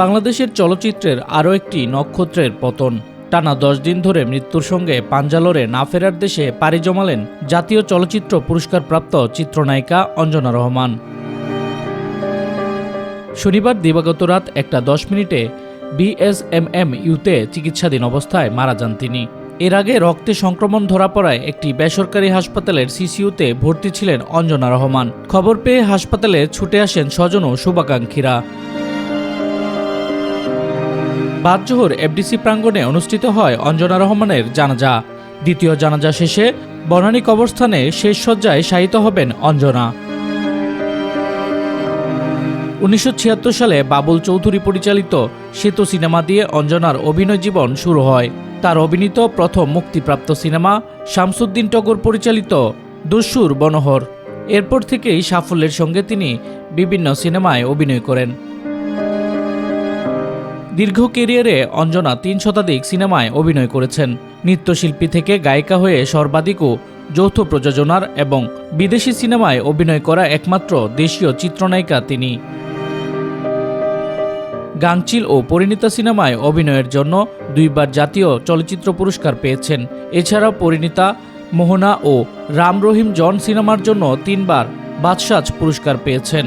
বাংলাদেশের চলচ্চিত্রের আরও একটি নক্ষত্রের পতন। টানা দশ দিন ধরে মৃত্যুর সঙ্গে পাঞ্জালোরে না ফেরার দেশে পাড়ি জমালেন জাতীয় চলচ্চিত্র পুরস্কারপ্রাপ্ত চিত্রনায়িকা অঞ্জনা রহমান। শনিবার দিবাগত রাত একটা দশ মিনিটে বিএসএমএম ইউতে চিকিৎসাধীন অবস্থায় মারা যান তিনি। এর আগে রক্তে সংক্রমণ ধরা পড়ায় একটি বেসরকারি হাসপাতালের সিসিইউতে ভর্তি ছিলেন অঞ্জনা রহমান। খবর পেয়ে হাসপাতালে ছুটে আসেন স্বজন ও শুভাকাঙ্ক্ষীরা। বাদজোহর এফডিসি প্রাঙ্গণে অনুষ্ঠিত হয় অঞ্জনা রহমানের জানাজা। দ্বিতীয় জানাজা শেষে বনানী কবরস্থানে শেষ সজ্জায় শায়িত হবেন অঞ্জনা। উনিশশো ছিয়াত্তর সালে বাবুল চৌধুরী পরিচালিত সেতু সিনেমা দিয়ে অঞ্জনার অভিনয় জীবন শুরু হয়। তার অভিনীত প্রথম মুক্তিপ্রাপ্ত সিনেমা শামসুদ্দিন টগর পরিচালিত দস্যুর বনহর। এরপর থেকেই সাফল্যের সঙ্গে তিনি বিভিন্ন সিনেমায় অভিনয় করেন। দীর্ঘ কেরিয়ারে অঞ্জনা তিন শতাধিক সিনেমায় অভিনয় করেছেন। নৃত্যশিল্পী থেকে গায়িকা হয়ে সর্বাধিকও যৌথ প্রযোজনার এবং বিদেশি সিনেমায় অভিনয় করা একমাত্র দেশীয় চিত্রনায়িকা তিনি। গাংচিল ও পরিণীতা সিনেমায় অভিনয়ের জন্য দুইবার জাতীয় চলচ্চিত্র পুরস্কার পেয়েছেন। এছাড়াও পরিণীতা, মোহনা ও রাম রহিম জন সিনেমার জন্য তিনবার বাদশাজ পুরস্কার পেয়েছেন।